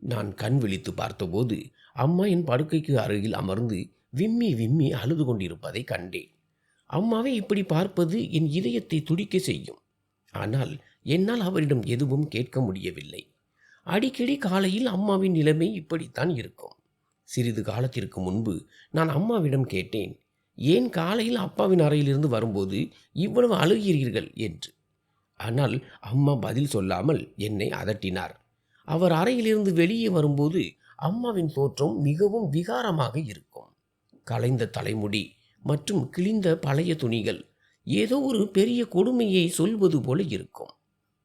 நான் கண் விழித்து பார்த்தபோது அம்மா என் படுக்கைக்கு அருகில் அமர்ந்து விம்மி விம்மி அழுது கொண்டிருப்பதை கண்டேன். அம்மாவை இப்படி பார்ப்பது என் இதயத்தை துடிக்க செய்யும். ஆனால் என்னால் அவரிடம் எதுவும் கேட்க முடியவில்லை. அடிக்கடி காலையில் அம்மாவின் நிலைமை இப்படித்தான் இருக்கும். சிறிது காலத்திற்கு முன்பு நான் அம்மாவிடம் கேட்டேன் ஏன் காலையில் அப்பாவின் அறையிலிருந்து வரும்போது இவ்வளவு அழுகிறீர்கள்? என்று. ஆனால் அம்மா பதில் சொல்லாமல் என்னை அதட்டினார். அவர் அறையிலிருந்து வெளியே வரும்போது அம்மாவின் தோற்றம் மிகவும் விகாரமாக இருக்கும். கலைந்த தலைமுடி மற்றும் கிழிந்த பழைய துணிகள் ஏதோ ஒரு பெரிய கொடுமையை சொல்வது போல இருக்கும்.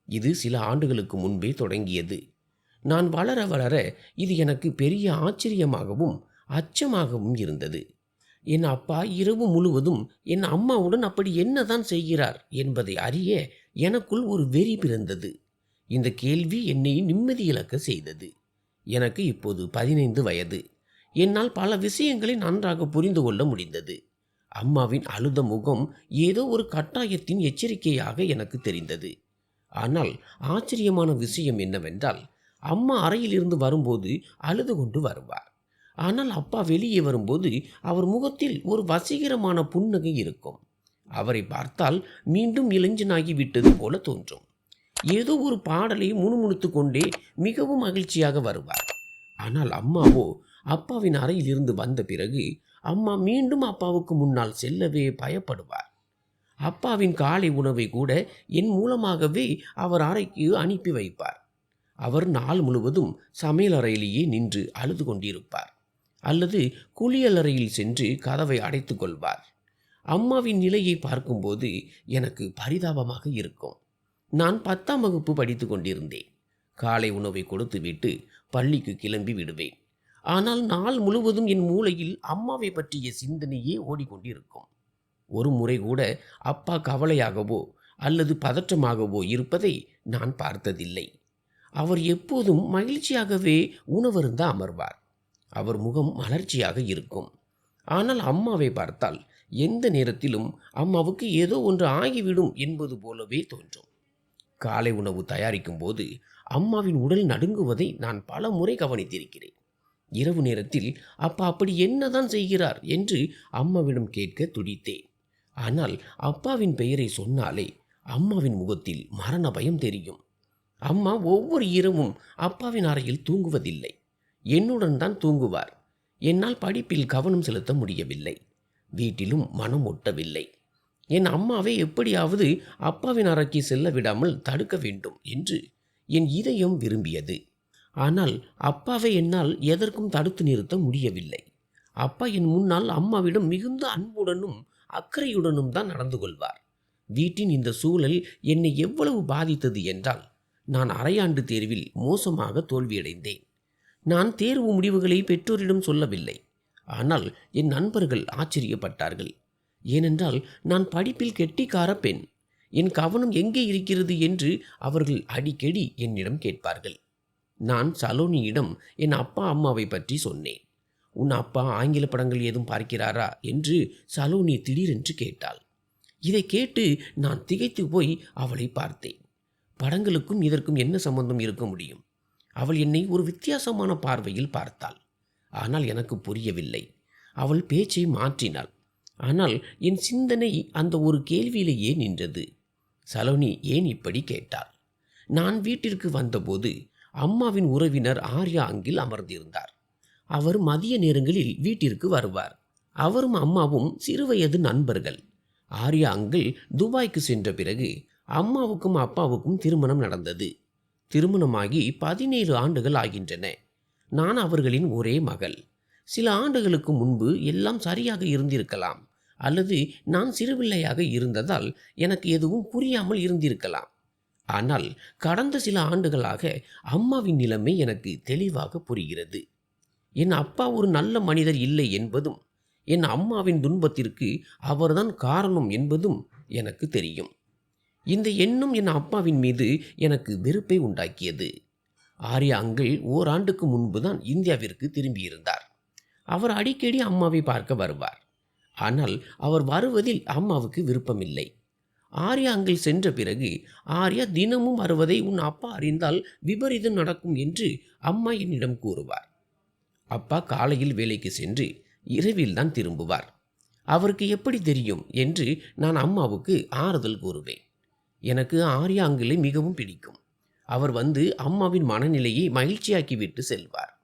இது சில ஆண்டுகளுக்கு முன்பே தொடங்கியது. நான் வளர வளர இது எனக்கு பெரிய ஆச்சரியமாகவும் அச்சமாகவும் இருந்தது. என் அப்பா இரவு முழுவதும் என் அம்மாவுடன் அப்படி என்னதான் செய்கிறார் என்பதை அறிய எனக்குள் ஒரு வெறி பிறந்தது. இந்த கேள்வி என்னை நிம்மதி இழக்க செய்தது. எனக்கு இப்போது பதினைந்து வயது. என்னால் பல விஷயங்களை நன்றாக புரிந்து கொள்ள முடிந்தது. அம்மாவின் அழுத முகம் ஏதோ ஒரு கட்டாயத்தின் எச்சரிக்கையாக எனக்கு தெரிந்தது. ஆனால் ஆச்சரியமான விஷயம் என்னவென்றால் அம்மா அறையிலிருந்து வரும்போது அழுது கொண்டு வருவார். ஆனால் அப்பா வெளியே வரும்போது அவர் முகத்தில் ஒரு வசீகரமான புன்னகை இருக்கும். அவரை பார்த்தால் மீண்டும் இளைஞனாகி விட்டது போல தோன்றும். ஏதோ ஒரு பாடலை முணுமுணுத்து கொண்டே மிகவும் மகிழ்ச்சியாக வருவார். ஆனால் அம்மாவோ அப்பாவின் அறையில் இருந்து வந்த பிறகு அம்மா மீண்டும் அப்பாவுக்கு முன்னால் செல்லவே பயப்படுவார். அப்பாவின் காலை உணவை கூட என் மூலமாகவே அவர் அறைக்கு அனுப்பி வைப்பார். அவர் நாள் முழுவதும் சமையல் அறையிலேயே நின்று அழுது கொண்டிருப்பார். அல்லது குளியலறையில் சென்று கதவை அடைத்துக்கொள்வார் அம்மாவின் நிலையை பார்க்கும்போது எனக்கு பரிதாபமாக இருக்கும். நான் பத்தாம் வகுப்பு படித்து கொண்டிருந்தேன். காலை உணவை கொடுத்துவிட்டு பள்ளிக்கு கிளம்பி விடுவேன். ஆனால் நாள் முழுவதும் என் மூளையில் அம்மாவை பற்றிய சிந்தனையே ஓடிக்கொண்டிருக்கும். ஒரு முறை கூட அப்பா கவலையாகவோ அல்லது பதற்றமாகவோ இருப்பதை நான் பார்த்ததில்லை. அவர் எப்போதும் மகிழ்ச்சியாகவே உணவருந்த அமர்வார். அவர் முகம் மலர்ச்சியாக இருக்கும். ஆனால் அம்மாவை பார்த்தால் எந்த நேரத்திலும் அம்மாவுக்கு ஏதோ ஒன்று ஆகிவிடும் என்பது போலவே தோன்றும். காலை உணவு தயாரிக்கும் போது அம்மாவின் உடல் நடுங்குவதை நான் பல முறை கவனித்திருக்கிறேன். இரவு நேரத்தில் அப்பா அப்படி என்னதான் செய்கிறார்? என்று அம்மாவிடம் கேட்க துடித்தேன். ஆனால் அப்பாவின் பெயரை சொன்னாலே அம்மாவின் முகத்தில் மரண பயம் தெரியும். அம்மா ஒவ்வொரு இரவும் அப்பாவின் அறையில் தூங்குவதில்லை. என்னுடன் தான் தூங்குவார். என்னால் படிப்பில் கவனம் செலுத்த முடியவில்லை. வீட்டிலும் மனம் ஒட்டவில்லை. என் அம்மாவை எப்படியாவது அப்பாவின் அறைக்கு செல்ல விடாமல் தடுக்க வேண்டும் என்று என் இதயம் விரும்பியது. ஆனால் அப்பாவை என்னால் எதற்கும் தடுத்து நிறுத்த முடியவில்லை. அப்பா என் முன்னால் அம்மாவிடம் மிகுந்த அன்புடனும் அக்கறையுடனும் தான் நடந்து கொள்வார். வீட்டின் இந்த சூழல் என்னை எவ்வளவு பாதித்தது என்றால் நான் அரையாண்டு தேர்வில் மோசமாக தோல்வியடைந்தேன். நான் தேர்வு முடிவுகளை பெற்றோரிடம் சொல்லவில்லை. ஆனால் என் நண்பர்கள் ஆச்சரியப்பட்டார்கள். ஏனென்றால் நான் படிப்பில் கெட்டிக்கார பெண். என் கவனம் எங்கே இருக்கிறது என்று அவர்கள் அடிக்கடி என்னிடம் கேட்பார்கள். நான் சலோனியிடம் என் அப்பா அம்மாவை பற்றி சொன்னேன். உன் அப்பா ஆங்கில படங்கள் ஏதும் பார்க்கிறாரா என்று சலோனி திடீரென்று கேட்டாள். இதை கேட்டு நான் திகைத்து போய் அவளை பார்த்தேன். படங்களுக்கும் இதற்கும் என்ன சம்பந்தம் இருக்க முடியும்? அவள் என்னை ஒரு வித்தியாசமான பார்வையில் பார்த்தாள். ஆனால் எனக்கு புரியவில்லை. அவள் பேச்சை மாற்றினாள். ஆனால் என் சிந்தனை அந்த ஒரு கேள்வியிலேயே நின்றது. சலோனி ஏன் இப்படி கேட்டாள்? நான் வீட்டிற்கு வந்தபோது அம்மாவின் உறவினர் ஆர்யா அங்கில் அமர்ந்திருந்தார். அவர் மதிய நேரங்களில் வீட்டிற்கு வருவார். அவரும் அம்மாவும் சிறுவயது நண்பர்கள். ஆர்யா அங்கிள் துபாய்க்கு சென்ற பிறகு அம்மாவுக்கும் அப்பாவுக்கும் திருமணம் நடந்தது. திருமணமாகி பதினேழு ஆண்டுகள் ஆகின்றன. நான் அவர்களின் ஒரே மகள். சில ஆண்டுகளுக்கு முன்பு எல்லாம் சரியாக இருந்திருக்கலாம். அல்லது நான் சிறுபிள்ளையாக இருந்ததால் எனக்கு எதுவும் புரியாமல் இருந்திருக்கலாம். ஆனால் கடந்த சில ஆண்டுகளாக அம்மாவின் நிலைமை எனக்கு தெளிவாக புரிகிறது. என் அப்பா ஒரு நல்ல மனிதர் இல்லை என்பதும் என் அம்மாவின் துன்பத்திற்கு அவர்தான் காரணம் என்பதும் எனக்கு தெரியும். இந்த எண்ணம் என் அப்பாவின் மீது எனக்கு வெறுப்பை உண்டாக்கியது. ஆர்யா அங்கிள் ஓராண்டுக்கு முன்பு தான் இந்தியாவிற்கு திரும்பியிருந்தார். அவர் அடிக்கடி அம்மாவை பார்க்க வருவார். ஆனால் அவர் வருவதில் அம்மாவுக்கு விருப்பமில்லை. ஆர்யா அங்கிள் சென்ற பிறகு ஆர்யா தினமும் வருவதை உன் அப்பா அறிந்தால் விபரீதம் நடக்கும் என்று அம்மா என்னிடம் கூறுவார். அப்பா காலையில் வேலைக்கு சென்று இரவில் தான் திரும்புவார். அவருக்கு எப்படி தெரியும்? என்று நான் அம்மாவுக்கு ஆறுதல் கூறுவேன். எனக்கு ஆர்யா அங்கிளை மிகவும் பிடிக்கும். அவர் வந்து அம்மாவின் மனநிலையை மகிழ்ச்சியாக்கிவிட்டு செல்வார்.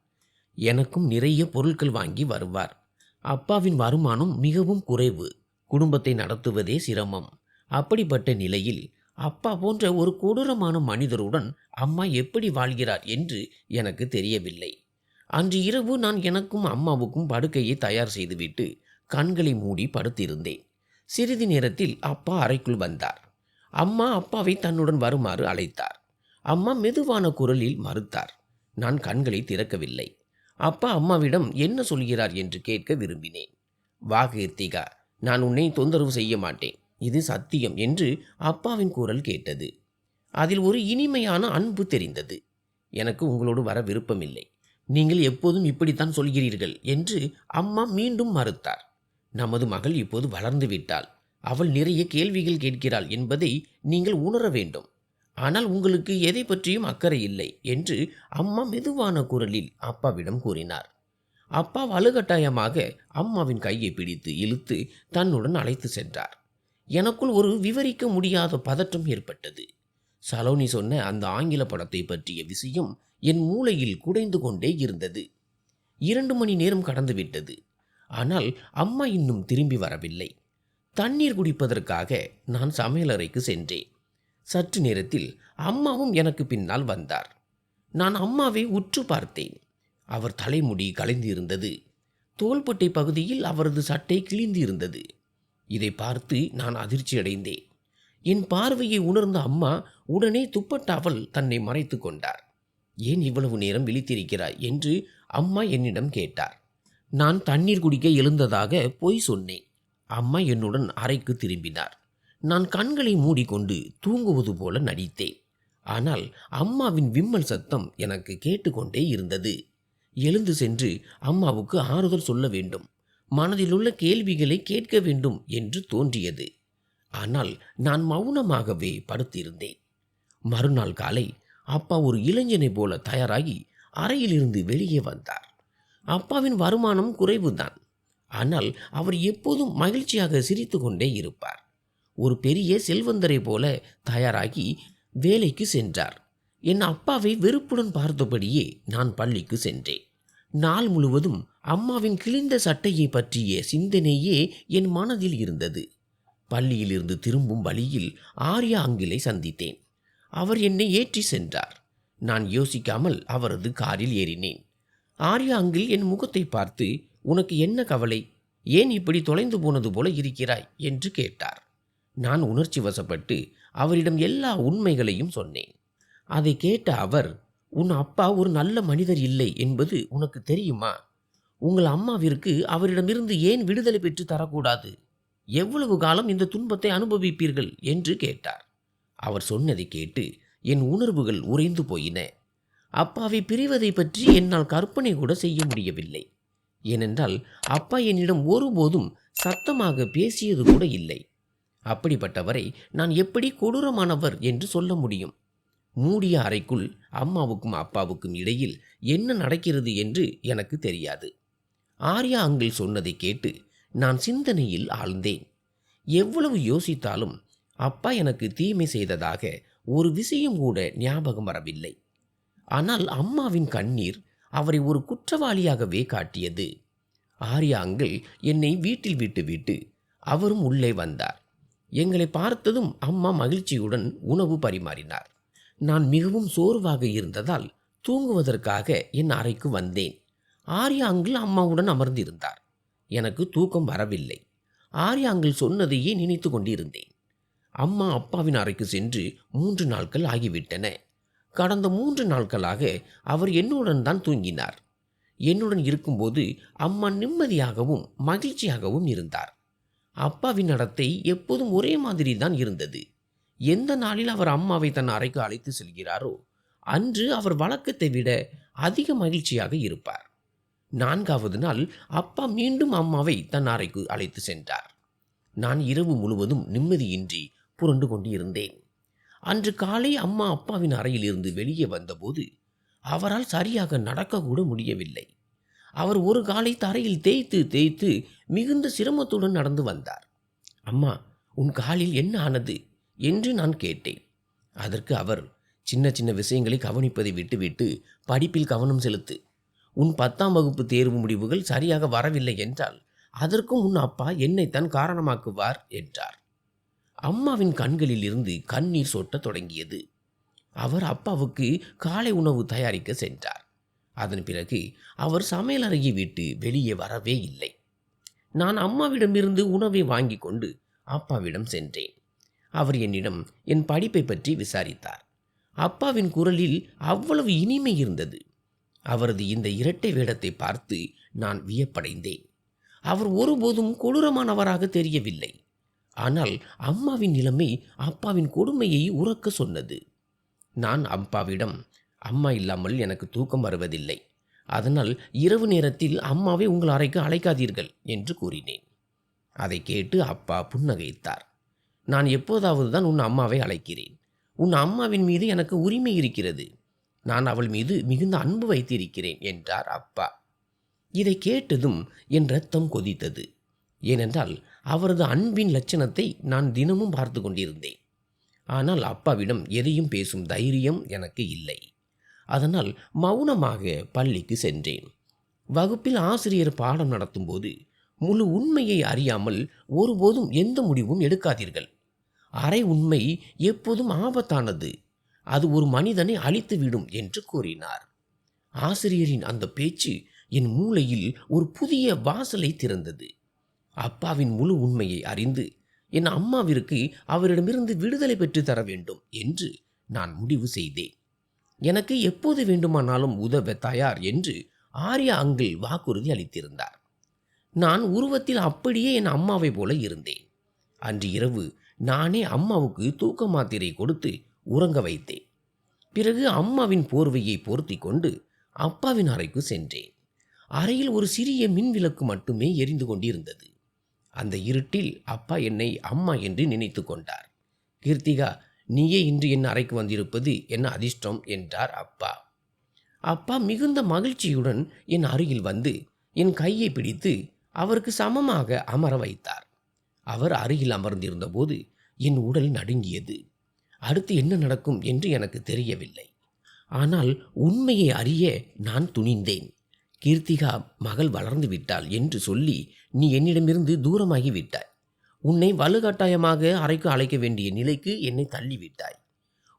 எனக்கும் நிறைய பொருட்கள் வாங்கி வருவார். அப்பாவின் வருமானம் மிகவும் குறைவு. குடும்பத்தை நடத்துவதே சிரமம். அப்படிப்பட்ட நிலையில் அப்பா போன்ற ஒரு கொடூரமான மனிதருடன் அம்மா எப்படி வாழ்கிறார் என்று எனக்கு தெரியவில்லை. அன்று இரவு நான் எனக்கும் அம்மாவுக்கும் படுக்கையை தயார் செய்துவிட்டு கண்களை மூடி படுத்திருந்தேன். சிறிது நேரத்தில் அப்பா அறைக்குள் வந்தார். அம்மா அப்பாவை தன்னுடன் வருமாறு அழைத்தார். அம்மா மெதுவான குரலில் மறுத்தார். நான் கண்களை திறக்கவில்லை. அப்பா அம்மாவிடம் என்ன சொல்கிறார் என்று கேட்க விரும்பினேன். வா கீர்த்திகா நான் உன்னை தொந்தரவு செய்ய மாட்டேன். இது சத்தியம் என்று அப்பாவின் குரல் கேட்டது. அதில் ஒரு இனிமையான அன்பு தெரிந்தது. எனக்கு உங்களோடு வர விருப்பமில்லை. நீங்கள் எப்போதும் இப்படித்தான் சொல்கிறீர்கள் என்று அம்மா மீண்டும் மறுத்தார். நமது மகள் இப்போது வளர்ந்து விட்டாள். அவள் நிறைய கேள்விகள் கேட்கிறாள் என்பதை நீங்கள் உணர வேண்டும். ஆனால் உங்களுக்கு எதை பற்றியும் அக்கறை இல்லை என்று அம்மா மெதுவான குரலில் அப்பாவிடம் கூறினார். அப்பா வலுக்கட்டாயமாக அம்மாவின் கையை பிடித்து இழுத்து தன்னுடன் அழைத்து சென்றார். எனக்குள் ஒரு விவரிக்க முடியாத பதற்றம் ஏற்பட்டது. சலோனி சொன்ன அந்த ஆங்கில படத்தை பற்றிய விஷயம் என் மூளையில் குடைந்து கொண்டே இருந்தது. இரண்டு மணி நேரம் கடந்துவிட்டது ஆனால் அம்மா இன்னும் திரும்பி வரவில்லை. தண்ணீர் குடிப்பதற்காக நான் சமையலறைக்கு சென்றேன். சற்று நேரத்தில் அம்மாவும் எனக்கு பின்னால் வந்தார். நான் அம்மாவை உற்று பார்த்தேன். அவர் தலைமுடி கலைந்திருந்தது. தோள்பட்டை பகுதியில் அவரது சட்டை கிழிந்திருந்தது. இதை பார்த்து நான் அதிர்ச்சியடைந்தேன். என் பார்வையை உணர்ந்த அம்மா உடனே துப்பட்டாவல் தன்னை மறைத்து கொண்டார். ஏன் இவ்வளவு நேரம் விழித்திருக்கிறாய்? என்று அம்மா என்னிடம் கேட்டார். நான் தண்ணீர் குடிக்க எழுந்ததாக பொய் சொன்னேன். அம்மா என்னுடன் அறைக்கு திரும்பினார். நான் கண்களை மூடிக்கொண்டு தூங்குவது போல நடித்தேன். ஆனால் அம்மாவின் விம்மல் சத்தம் எனக்கு கேட்டுக்கொண்டே இருந்தது. எழுந்து சென்று அம்மாவுக்கு ஆறுதல் சொல்ல வேண்டும். மனதிலுள்ள கேள்விகளை கேட்க வேண்டும் என்று தோன்றியது. ஆனால் நான் மௌனமாகவே படுத்திருந்தேன். மறுநாள் காலை அப்பா ஒரு இளைஞனைப் போல தயாராகி அறையிலிருந்து வெளியே வந்தார். அப்பாவின் வருமானம் குறைவுதான். ஆனால் அவர் எப்போதும் மகிழ்ச்சியாக சிரித்து கொண்டே இருப்பார். ஒரு பெரிய செல்வந்தரை போல தயாராகி வேலைக்கு சென்றார். என் அப்பாவை வெறுப்புடன் பார்த்தபடியே நான் பள்ளிக்கு சென்றேன். நாள் முழுவதும் அம்மாவின் கிழிந்த சட்டையை பற்றிய சிந்தனையே என் மனதில் இருந்தது. பள்ளியிலிருந்து திரும்பும் வழியில் ஆர்யா அங்கிலை சந்தித்தேன். அவர் என்னை ஏற்றி சென்றார். நான் யோசிக்காமல் அவரது காரில் ஏறினேன். ஆர்யா அங்கில் என் முகத்தை பார்த்து உனக்கு என்ன கவலை? ஏன் இப்படி தொலைந்து போனது போல இருக்கிறாய்? என்று கேட்டார். நான் உணர்ச்சி வசப்பட்டு அவரிடம் எல்லா உண்மைகளையும் சொன்னேன். அதை கேட்ட அவர் உன் அப்பா ஒரு நல்ல மனிதர் இல்லை என்பது உனக்கு தெரியுமா? உங்கள் அம்மாவிற்கு அவரிடமிருந்து ஏன் விடுதலை பெற்று தரக்கூடாது? எவ்வளவு காலம் இந்த துன்பத்தை அனுபவிப்பீர்கள்? என்று கேட்டார். அவர் சொன்னதை கேட்டு என் உணர்வுகள் உறைந்து போயின. அப்பாவை பிரிவதை பற்றி என்னால் கற்பனை கூட செய்ய முடியவில்லை. ஏனென்றால் அப்பா என்னிடம் ஒருபோதும் சத்தமாக பேசியது கூட இல்லை. அப்படிப்பட்டவரை நான் எப்படி கொடூரமானவர் என்று சொல்ல முடியும்? மூடிய அறைக்குள் அம்மாவுக்கும் அப்பாவுக்கும் இடையில் என்ன நடக்கிறது என்று எனக்கு தெரியாது. ஆர்யா அங்கிள் சொன்னதை கேட்டு நான் சிந்தனையில் ஆழ்ந்தேன். எவ்வளவு யோசித்தாலும் அப்பா எனக்கு தீமை செய்ததாக ஒரு விஷயம் கூட ஞாபகம் வரவில்லை. ஆனால் அம்மாவின் கண்ணீர் அவரை ஒரு குற்றவாளியாகவே காட்டியது. ஆர்யா அங்கிள் என்னை வீட்டில் விட்டுவிட்டு அவரும் உள்ளே வந்தார். எங்களை பார்த்ததும் அம்மா மகிழ்ச்சியுடன் உணவு பரிமாறினார். நான் மிகவும் சோர்வாக இருந்ததால் தூங்குவதற்காக என் அறைக்கு வந்தேன். ஆர்யா அங்கிள் அம்மாவுடன் அமர்ந்திருந்தார். எனக்கு தூக்கம் வரவில்லை. ஆர்யா அங்கிள் சொன்னதையே நினைத்து கொண்டிருந்தேன். அம்மா அப்பாவின் அறைக்கு சென்று மூன்று நாட்கள் ஆகிவிட்டன. கடந்த மூன்று நாட்களாக அவர் என்னுடன் தான் தூங்கினார். என்னுடன் இருக்கும்போது அம்மா நிம்மதியாகவும் மகிழ்ச்சியாகவும் இருந்தார். அப்பாவின் நடத்தை எப்போதும் ஒரே மாதிரி தான் இருந்தது. எந்த நாளில் அவர் அம்மாவை தன் அறைக்கு அழைத்து செல்கிறாரோ அன்று அவர் வழக்கத்தை விட அதிக மகிழ்ச்சியாக இருப்பார். நான்காவது நாள் அப்பா மீண்டும் அம்மாவை தன் அறைக்கு அழைத்து சென்றார். நான் இரவு முழுவதும் நிம்மதியின்றி புரண்டு கொண்டிருந்தேன். அன்று காலை அம்மா அப்பாவின் அறையில் இருந்து வெளியே வந்தபோது அவரால் சரியாக நடக்கக்கூட முடியவில்லை. அவர் ஒரு காலை தரையில் தேய்த்து தேய்த்து மிகுந்த சிரமத்துடன் நடந்து வந்தார். அம்மா உன் காலில் என்ன ஆனது? என்று நான் கேட்டேன். அதற்கு அவர் சின்ன சின்ன விஷயங்களை கவனிப்பதை விட்டுவிட்டு படிப்பில் கவனம் செலுத்து உன் பத்தாம் வகுப்பு தேர்வு முடிவுகள் சரியாக வரவில்லை என்றால் அதற்கும் உன் அப்பா என்னைத்தான் காரணமாக்குவார் என்றார். அம்மாவின் கண்களில் இருந்து கண்ணீர் சொட்டத் தொடங்கியது. அவர் அப்பாவுக்கு காலை உணவு தயாரிக்க சென்றார். அதன் பிறகு அவர் சமையலறையை விட்டு வெளியே வரவே இல்லை. நான் அம்மாவிடமிருந்து உணவை வாங்கி கொண்டு அப்பாவிடம் சென்றேன். அவர் என்னிடம் என் படிப்பை பற்றி விசாரித்தார். அப்பாவின் குரலில் அவ்வளவு இனிமை இருந்தது. அவரது இந்த இரட்டை வேடத்தை பார்த்து நான் வியப்படைந்தேன். அவர் ஒருபோதும் கொடூரமானவராக தெரியவில்லை. ஆனால் அம்மாவின் நிலைமை அப்பாவின் கொடுமையை உறக்க சொன்னது. நான் அப்பாவிடம் அம்மா இல்லாமல் எனக்கு தூக்கம் வருவதில்லை. அதனால் இரவு நேரத்தில் அம்மாவை உங்கள் அறைக்கு அழைக்காதீர்கள் என்று கூறினேன். அதை கேட்டு அப்பா புன்னகைத்தார். நான் எப்போதாவது தான் உன் அம்மாவை அழைக்கிறேன். உன் அம்மாவின் மீது எனக்கு உரிமை இருக்கிறது. நான் அவள் மீது மிகுந்த அன்பு வைத்திருக்கிறேன் என்றார் அப்பா. இதை கேட்டதும் என் ரத்தம் கொதித்தது. ஏனென்றால் அவரது அன்பின் லட்சணத்தை நான் தினமும் பார்த்து கொண்டிருந்தேன். ஆனால் அப்பாவிடம் எதையும் பேசும் தைரியம் எனக்கு இல்லை. அதனால் மௌனமாக பள்ளிக்கு சென்றேன். வகுப்பில் ஆசிரியர் பாடம் நடத்தும்போது முழு உண்மையை அறியாமல் ஒருபோதும் எந்த முடிவும் எடுக்காதீர்கள். அரை உண்மை எப்போதும் ஆபத்தானது. அது ஒரு மனிதனை அழித்துவிடும் என்று கூறினார். ஆசிரியரின் அந்த பேச்சு என் மூளையில் ஒரு புதிய வாசலை திறந்தது. அப்பாவின் முழு உண்மையை அறிந்து என் அம்மாவிற்கு அவரிடமிருந்து விடுதலை பெற்று தர வேண்டும் என்று நான் முடிவு செய்தேன். எனக்கு எப்போது வேண்டுமானாலும் உதவ தயார் என்று ஆர்யா அங்கிள் வாக்குறுதி அளித்திருந்தார். நான் உருவத்தில் அப்படியே என் அம்மாவை போல இருந்தேன். அன்று இரவு நானே அம்மாவுக்கு தூக்க மாத்திரை கொடுத்து உறங்க வைத்தேன். பிறகு அம்மாவின் போர்வையை போர்த்தி கொண்டு அப்பாவின் அறைக்கு சென்றேன். அறையில் ஒரு சிறிய மின் விளக்கு மட்டுமே எரிந்து கொண்டிருந்தது. அந்த இருட்டில் அப்பா என்னை அம்மா என்று நினைத்து கொண்டார். கீர்த்திகா நீயே இன்று என் அறைக்கு வந்திருப்பது என்ன அதிர்ஷ்டம்? என்றார் அப்பா. அப்பா மிகுந்த மகிழ்ச்சியுடன் என் அருகில் வந்து என் கையை பிடித்து அவருக்கு சமமாக அமர வைத்தார். அவர் அருகில் அமர்ந்திருந்தபோது என் உடல் நடுங்கியது. அடுத்து என்ன நடக்கும் என்று எனக்கு தெரியவில்லை. ஆனால் உண்மையை அறிய நான் துணிந்தேன். கீர்த்திகா மகள் வளர்ந்து விட்டாள் என்று சொல்லி நீ என்னிடமிருந்து தூரமாகி விட்டாய். உன்னை வலுக்கட்டாயமாக அறைக்கு அழைக்க வேண்டிய நிலைக்கு என்னை தள்ளிவிட்டாய்.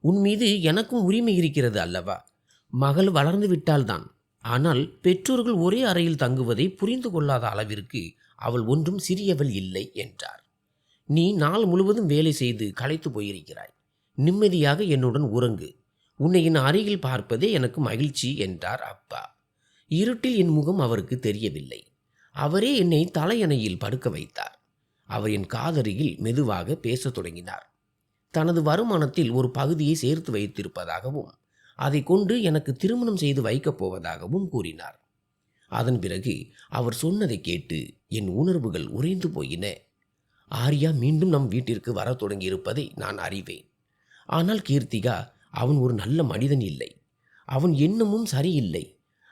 உன் மீது எனக்கும் உரிமை இருக்கிறது அல்லவா? மகள் வளர்ந்து விட்டால்தான். ஆனால் பெற்றோர்கள் ஒரே அறையில் தங்குவதை புரிந்து கொள்ளாத அளவிற்கு அவள் ஒன்றும் சிறியவள் இல்லை என்றார். நீ நாள் முழுவதும் வேலை செய்து களைத்து போயிருக்கிறாய். நிம்மதியாக என்னுடன் உறங்கு. உன்னை என் அருகில் பார்ப்பதே எனக்கு மகிழ்ச்சி என்றார் அப்பா. இருட்டில் என் முகம் அவருக்கு தெரியவில்லை. அவரே என்னை தலையணையில் படுக்க வைத்தார். அவர் என் காதருகில் மெதுவாக பேசத் தொடங்கினார். தனது வருமானத்தில் ஒரு பகுதியை சேர்த்து வைத்திருப்பதாகவும் அதை கொண்டு எனக்கு திருமணம் செய்து வைக்கப் போவதாகவும் கூறினார். அதன் பிறகு அவர் சொன்னதை கேட்டு என் உணர்வுகள் உறைந்து போயின. ஆர்யா மீண்டும் நம் வீட்டிற்கு வரத் தொடங்கியிருப்பதை நான் அறிவேன். ஆனால் கீர்த்திகா அவன் ஒரு நல்ல மனிதன் இல்லை. அவன் எண்ணமும் சரியில்லை.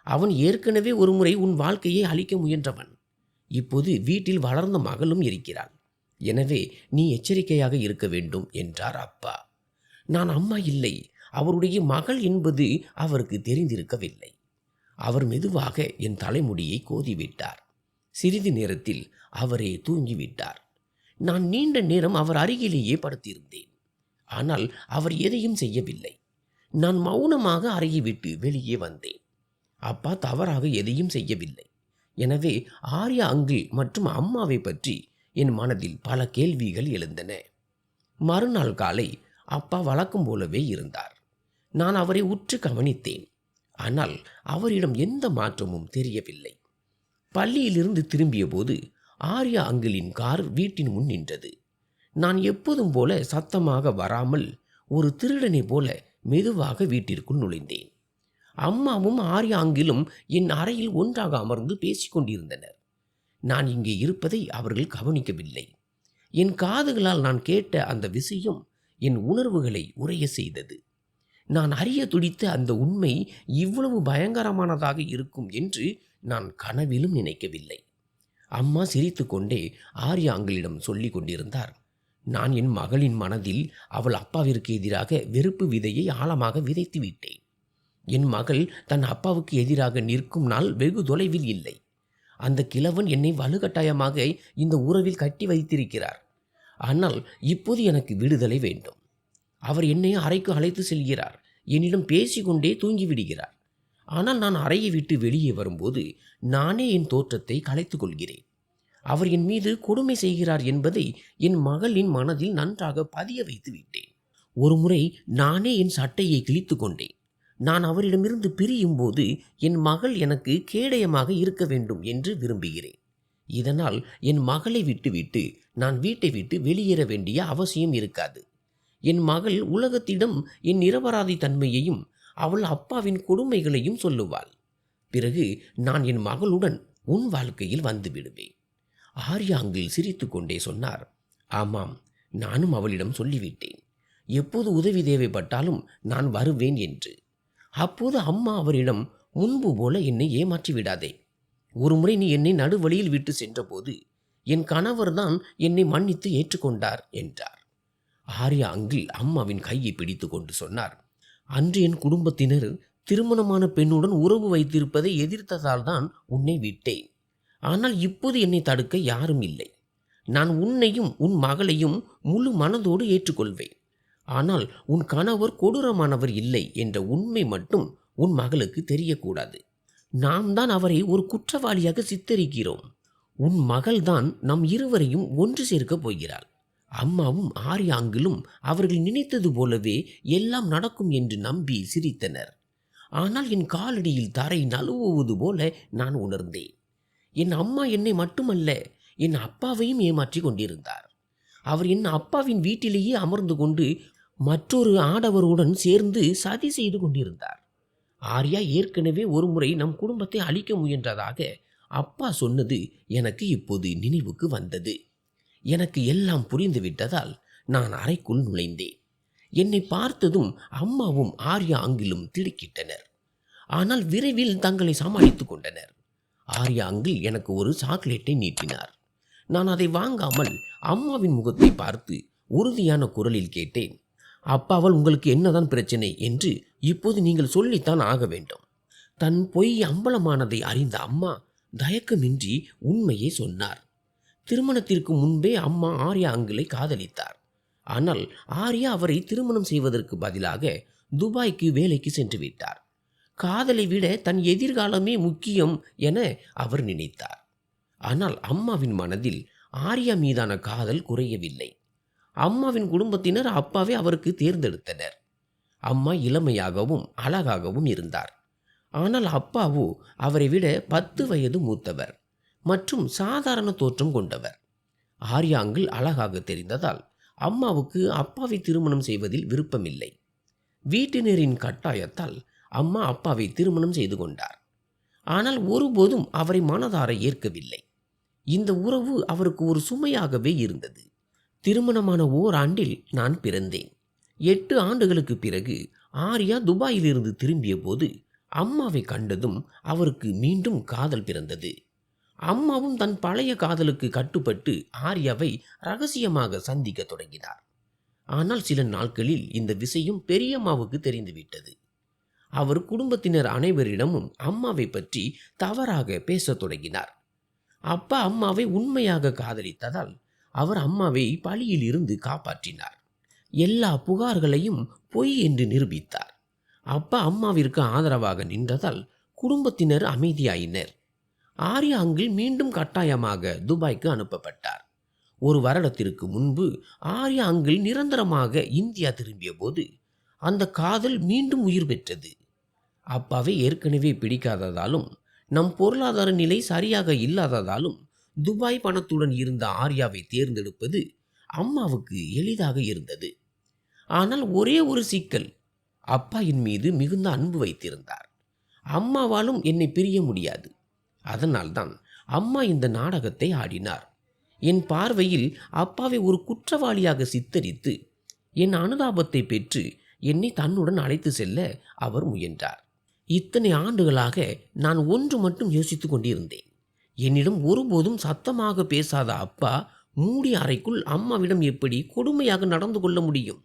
அவன் ஏற்கனவே ஒருமுறை உன் வாழ்க்கையை அழிக்க முயன்றவன். இப்போது வீட்டில் வளர்ந்த மகளும் இருக்கிறாள். எனவே நீ எச்சரிக்கையாக இருக்க வேண்டும் என்றார் அப்பா. நான் அம்மா இல்லை அவருடைய மகள் என்பது அவருக்கு தெரிந்திருக்கவில்லை. அவர் மெதுவாக என் தலைமுடியை கோதிவிட்டார். சிறிது நேரத்தில் அவரே தூங்கிவிட்டார். நான் நீண்ட நேரம் அவர் அருகிலேயே படுத்திருந்தேன். ஆனால் அவர் எதையும் செய்யவில்லை. நான் மௌனமாக அறையை விட்டு வெளியே வந்தேன். அப்பா தவறாக எதையும் செய்யவில்லை. எனவே ஆர்யா அங்கிள் மற்றும் அம்மாவை பற்றி என் மனதில் பல கேள்விகள் எழுந்தன. மறுநாள் காலை அப்பா வழக்கம் போலவே இருந்தார். நான் அவரை உற்று கவனித்தேன். ஆனால் அவரிடம் எந்த மாற்றமும் தெரியவில்லை. பள்ளியிலிருந்து திரும்பிய போது ஆர்யா அங்கிளின் கார் வீட்டின் முன் நின்றது. நான் எப்போதும் போல சத்தமாக வராமல் ஒரு திருடனை போல மெதுவாக வீட்டிற்குள் நுழைந்தேன். அம்மாவும் ஆர்யா அங்கிலும் என் அறையில் ஒன்றாக அமர்ந்து பேசிக்கொண்டிருந்தனர் நான் இங்கே இருப்பதை அவர்கள் கவனிக்கவில்லை. என் காதுகளால் நான் கேட்ட அந்த விஷயம் என் உணர்வுகளை உரைய செய்தது. நான் அறிய துடித்த அந்த உண்மை இவ்வளவு பயங்கரமானதாக இருக்கும் என்று நான் கனவிலும் நினைக்கவில்லை. அம்மா சிரித்துக்கொண்டே ஆர்யாங்களிடம் சொல்லிக் கொண்டிருந்தார். நான் என் மகளின் மனதில் அவள் அப்பாவிற்கு எதிராக வெறுப்பு விதையை ஆழமாக விதைத்து விட்டேன். என் மகள் தன் அப்பாவுக்கு எதிராக நிற்கும் நாள் வெகு தொலைவில் இல்லை. அந்த கிழவன் என்னை வலுக்கட்டாயமாக இந்த உறவில் கட்டி வைத்திருக்கிறார். ஆனால் இப்போது எனக்கு விடுதலை வேண்டும். அவர் என்னை அறைக்கு அழைத்து செல்கிறார். என்னிடம் பேசிக்கொண்டே தூங்கிவிடுகிறார். ஆனால் நான் அறையை விட்டு வெளியே வரும்போது நானே என் தோற்றத்தை கலைத்து கொள்கிறேன். அவர் என் மீது கொடுமை செய்கிறார் என்பதை என் மகளின் மனதில் நன்றாக பதிய வைத்து விட்டேன் ஒருமுறை நானே என் சட்டையை கிழித்து கொண்டேன். நான் அவரிடமிருந்து பிரியும் போது என் மகள் எனக்கு கேடயமாக இருக்க வேண்டும் என்று விரும்புகிறேன். இதனால் என் மகளை விட்டுவிட்டு நான் வீட்டை விட்டு வெளியேற வேண்டிய அவசியம் இருக்காது. என் மகள் உலகத்திடம் என் நிரபராதி தன்மையையும் அவள் அப்பாவின் கொடுமைகளையும் சொல்லுவாள். பிறகு நான் என் மகளுடன் உன் வாழ்க்கையில் வந்து விடுவேன். ஆர்யாங்கில் சிரித்துக்கொண்டே சொன்னார் ஆமாம் நானும் அவளிடம் சொல்லிவிட்டேன். எப்போது உதவி தேவைப்பட்டாலும் நான் வருவேன் என்று. அப்போது அம்மா அவரிடம் முன்பு போல என்னை ஏமாற்றி விடாதே. ஒருமுறை நீ என்னை நடுவழியில் விட்டு சென்றபோது என் கணவர்தான் என்னை மன்னித்து ஏற்றுக்கொண்டார் என்றார். ஆர்யா அங்கில் அம்மாவின் கையை பிடித்து கொண்டு சொன்னார் அன்று என் குடும்பத்தினர் திருமணமான பெண்ணுடன் உறவு வைத்திருப்பதை எதிர்த்ததால் தான் உன்னை விட்டேன். ஆனால் இப்போது என்னை தடுக்க யாரும் இல்லை. நான் உன்னையும் உன் மகளையும் முழு மனதோடு ஏற்றுக்கொள்வேன். ஆனால் உன் கணவர் கொடூரமானவர் இல்லை என்ற உண்மை மட்டும் உன் மகளுக்கு தெரியக்கூடாது. நாம் தான் அவரை ஒரு குற்றவாளியாக சித்தரிக்கிறோம். உன் மகள்தான் நம் இருவரையும் ஒன்று சேர்க்கப் போகிறாள். அம்மாவும் ஆரியாங்கிலும் அவர்கள் நினைத்தது போலவே எல்லாம் நடக்கும் என்று நம்பி சிரித்தனர். ஆனால் என் காலடியில் தரை நழுவுவது போல நான் உணர்ந்தேன். என் அம்மா என்னை மட்டுமல்ல என் அப்பாவையும் ஏமாற்றி கொண்டிருந்தார். அவர் என் அப்பாவின் வீட்டிலேயே அமர்ந்து கொண்டு மற்றொரு ஆடவருடன் சேர்ந்து சதி செய்து கொண்டிருந்தார். ஆர்யா ஏற்கனவே ஒருமுறை நம் குடும்பத்தை அழிக்க முயன்றதாக அப்பா சொன்னது எனக்கு இப்போது நினைவுக்கு வந்தது. எனக்கு எல்லாம் புரிந்துவிட்டதால் நான் அறைக்குள் நுழைந்தேன். என்னை பார்த்ததும் அம்மாவும் ஆர்யா அங்கிலும் திடுக்கிட்டனர். ஆனால் விரைவில் தங்களை சமாளித்துக் கொண்டனர். ஆர்யா அங்கில் எனக்கு ஒரு சாக்லேட்டை நீட்டினார். நான் அதை வாங்காமல் அம்மாவின் முகத்தை பார்த்து உறுதியான குரலில் கேட்டேன். அப்பாவால் உங்களுக்கு என்னதான் பிரச்சனை என்று இப்போது நீங்கள் சொல்லித்தான் ஆக வேண்டும். தன் பொய் அம்பலமானதை அறிந்த அம்மா தயக்கமின்றி உண்மையை சொன்னார். திருமணத்திற்கு முன்பே அம்மா ஆர்யா அங்கிளை காதலித்தார். ஆனால் ஆர்யா அவரை திருமணம் செய்வதற்கு பதிலாக துபாய்க்கு வேலைக்கு சென்று விட்டார். காதலை விட தன் எதிர்காலமே முக்கியம் என அவர் நினைத்தார். ஆனால் அம்மாவின் மனதில் ஆர்யா மீதான காதல் குறையவில்லை. அம்மாவின் குடும்பத்தினர் அப்பாவை அவருக்கு தேர்ந்தெடுத்தனர். அம்மா இளமையாகவும் அழகாகவும் இருந்தார். ஆனால் அப்பாவோ அவரை விட பத்து வயது மூத்தவர் மற்றும் சாதாரண தோற்றம் கொண்டவர். ஆர்யாங்கில் அழகாக தெரிந்ததால் அம்மாவுக்கு அப்பாவை திருமணம் செய்வதில் விருப்பமில்லை. வீட்டினரின் கட்டாயத்தால் அம்மா அப்பாவை திருமணம் செய்து கொண்டார். ஆனால் ஒருபோதும் அவரை மனதார ஏற்கவில்லை. இந்த உறவு அவருக்கு ஒரு சுமையாகவே இருந்தது. திருமணமான ஓராண்டில் நான் பிறந்தேன். எட்டு ஆண்டுகளுக்கு பிறகு ஆர்யா துபாயிலிருந்து திரும்பிய போது அம்மாவை கண்டதும் அவருக்கு மீண்டும் காதல் பிறந்தது. அம்மாவும் தன் பழைய காதலுக்கு கட்டுப்பட்டு ஆர்யாவை ரகசியமாக சந்திக்க தொடங்கினார். ஆனால் சில நாட்களில் இந்த விஷயம் பெரியம்மாவுக்கு தெரிந்துவிட்டது. அவர் குடும்பத்தினர் அனைவரிடமும் அம்மாவை பற்றி தவறாக பேசத் தொடங்கினார். அப்பா அம்மாவை உண்மையாக காதலித்ததால் அவர் அம்மாவை பழியில் இருந்து காப்பாற்றினார். எல்லா புகார்களையும் பொய் என்று நிரூபித்தார். அப்பா அம்மாவிற்கு ஆதரவாக நின்றதால் குடும்பத்தினர் அமைதியாயினர். ஆர்யா அங்கில் மீண்டும் கட்டாயமாக துபாய்க்கு அனுப்பப்பட்டார். ஒரு வருடத்திற்கு முன்பு ஆர்யா அங்கில் நிரந்தரமாக இந்தியா திரும்பிய போது அந்த காதல் மீண்டும் உயிர் பெற்றது. அப்பாவை ஏற்கனவே பிடிக்காததாலும் நம் பொருளாதார நிலை சரியாக இல்லாததாலும் துபாய் பணத்துடன் இருந்த ஆர்யாவை தேர்ந்தெடுப்பது அம்மாவுக்கு எளிதாக இருந்தது. ஆனால் ஒரே ஒரு சிக்கல் அப்பா என் மீது மிகுந்த அன்பு வைத்திருந்தார். அம்மாவாலும் என்னை பிரிய முடியாது. அதனால்தான் அம்மா இந்த நாடகத்தை ஆடினார். என் பார்வையில் அப்பாவை ஒரு குற்றவாளியாக சித்தரித்து என் அனுதாபத்தை பெற்று என்னை தன்னுடன் அழைத்து செல்ல அவர் முயன்றார். இத்தனை ஆண்டுகளாக நான் ஒன்று மட்டும் யோசித்துக் கொண்டிருந்தேன். என்னிடம் ஒருபோதும் சத்தமாக பேசாத அப்பா மூடி அறைக்குள் அம்மாவிடம் எப்படி கொடுமையாக நடந்து கொள்ள முடியும்?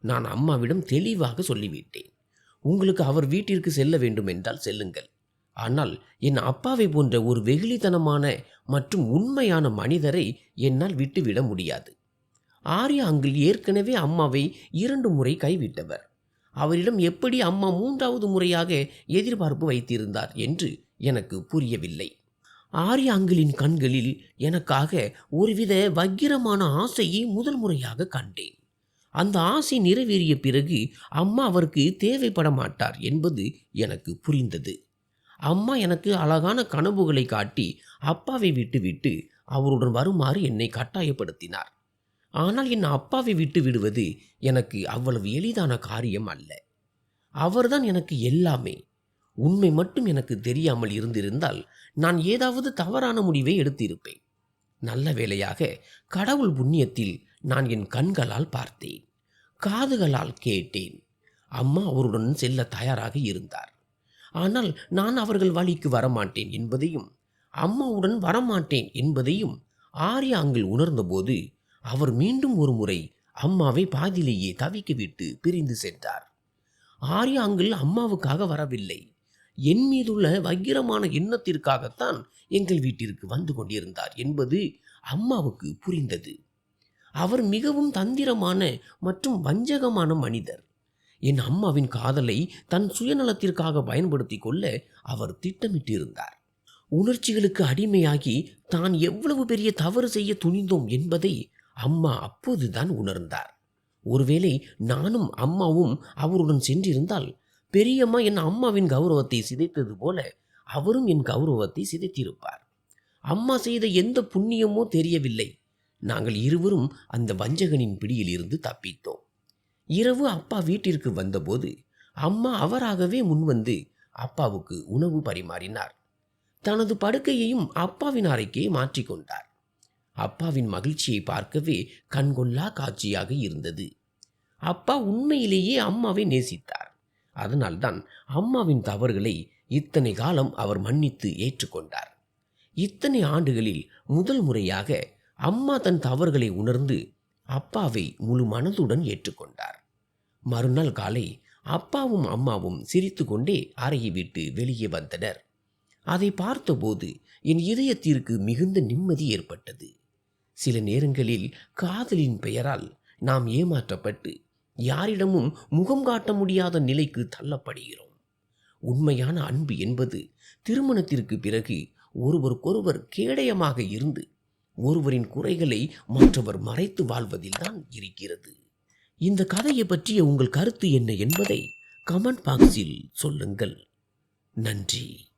நான் அம்மாவிடம் தெளிவாக சொல்லிவிட்டேன். உங்களுக்கு அவர் வீட்டிற்கு செல்ல வேண்டும் என்றால் செல்லுங்கள். ஆனால் என் அப்பாவை போன்ற ஒரு வெகுளித்தனமான மற்றும் உண்மையான மனிதரை என்னால் விட்டுவிட முடியாது. ஆர்யா அங்கிள் ஏற்கனவே அம்மாவை இரண்டு முறை கைவிட்டவர். அவரிடம் எப்படி அம்மா மூன்றாவது முறையாக எதிர்பார்ப்பு வைத்திருந்தார் என்று எனக்கு புரியவில்லை. ஆரிய அங்கிளின் கண்களில் எனக்காக ஒருவித வக்கிரமான ஆசையை முதல் முறையாக கண்டேன். அந்த ஆசை நிறைவேறிய பிறகு அம்மா அவருக்கு தேவைப்பட மாட்டார் என்பது எனக்கு புரிந்தது. அம்மா எனக்கு அழகான கனவுகளை காட்டி அப்பாவை விட்டுவிட்டு அவருடன் வருமாறு என்னை கட்டாயப்படுத்தினார். ஆனால் என் அப்பாவை விட்டு விடுவது எனக்கு அவ்வளவு எளிதான காரியம் அல்ல. அவர்தான் எனக்கு எல்லாமே. உண்மை மட்டும் எனக்கு தெரியாமல் இருந்திருந்தால் நான் ஏதாவது தவறான முடிவை எடுத்திருப்பேன். நல்ல வேளையாக கடவுள் புண்ணியத்தில் நான் என் கண்களால் பார்த்தேன். காதுகளால் கேட்டேன். அம்மா அவருடன் செல்ல தயாராக இருந்தார். ஆனால் நான் அவர்கள் வழிக்கு வரமாட்டேன் என்பதையும் அம்மாவுடன் வரமாட்டேன் என்பதையும் ஆர்யா அங்கிள் உணர்ந்தபோது அவர் மீண்டும் ஒரு முறை அம்மாவை பாதியிலேயே தவிக்க விட்டு பிரிந்து சென்றார். ஆர்யா அங்கிள் அம்மாவுக்காக வரவில்லை. என் மீதுள்ள வக்கிரமான எண்ணத்திற்காகத்தான் எங்கள் வீட்டிற்கு வந்து கொண்டிருந்தார் என்பது அம்மாவுக்கு புரிந்தது. அவர் மிகவும் தந்திரமான மற்றும் வஞ்சகமான மனிதர். என் அம்மாவின் காதலை தன் சுயநலத்திற்காக பயன்படுத்தி கொள்ள அவர் திட்டமிட்டிருந்தார். உணர்ச்சிகளுக்கு அடிமையாகி தான் எவ்வளவு பெரிய தவறு செய்ய துணிந்தோம் என்பதை அம்மா அப்போதுதான் உணர்ந்தார். ஒருவேளை நானும் அம்மாவும் அவருடன் சென்றிருந்தால் பெரியம்மா என் அம்மாவின் கௌரவத்தை சிதைத்தது போல அவரும் என் கௌரவத்தை சிதைத்திருப்பார். அம்மா செய்த எந்த புண்ணியமோ தெரியவில்லை. நாங்கள் இருவரும் அந்த வஞ்சகனின் பிடியில் இருந்து தப்பித்தோம். இரவு அப்பா வீட்டிற்கு வந்தபோது அம்மா அவராகவே முன்வந்து அப்பாவுக்கு உணவு பரிமாறினார். தனது படுக்கையையும் அப்பாவின் அறைக்கே மாற்றிக்கொண்டார் அப்பாவின் மகிழ்ச்சியை பார்க்கவே கண்கொள்ளா காட்சியாக இருந்தது. அப்பா உண்மையிலேயே அம்மாவை நேசித்தார். அதனால்தான் அம்மாவின் தவறுகளை இத்தனை காலம் அவர் மன்னித்து ஏற்றுக்கொண்டார். இத்தனை ஆண்டுகளில் முதல் முறையாக அம்மா தன் தவறுகளை உணர்ந்து அப்பாவை முழு மனதுடன் ஏற்றுக்கொண்டார். மறுநாள் காலை அப்பாவும் அம்மாவும் சிரித்துக்கொண்டே அறையை விட்டு வெளியே வந்தனர். அதை பார்த்தபோது என் இதயத்திற்கு மிகுந்த நிம்மதி ஏற்பட்டது. சில நேரங்களில் காதலின் பெயரால் நாம் ஏமாற்றப்பட்டு யாரிடமும் முகம் காட்ட முடியாத நிலைக்கு தள்ளப்படுகிறோம். உண்மையான அன்பு என்பது திருமணத்திற்கு பிறகு ஒருவருக்கொருவர் கேடயமாக இருந்து ஒருவரின் குறைகளை மற்றவர் மறைத்து வாழ்வதில்தான் இருக்கிறது. இந்த கதையை பற்றிய உங்கள் கருத்து என்ன என்பதை கமெண்ட் பாக்ஸில் சொல்லுங்கள். நன்றி.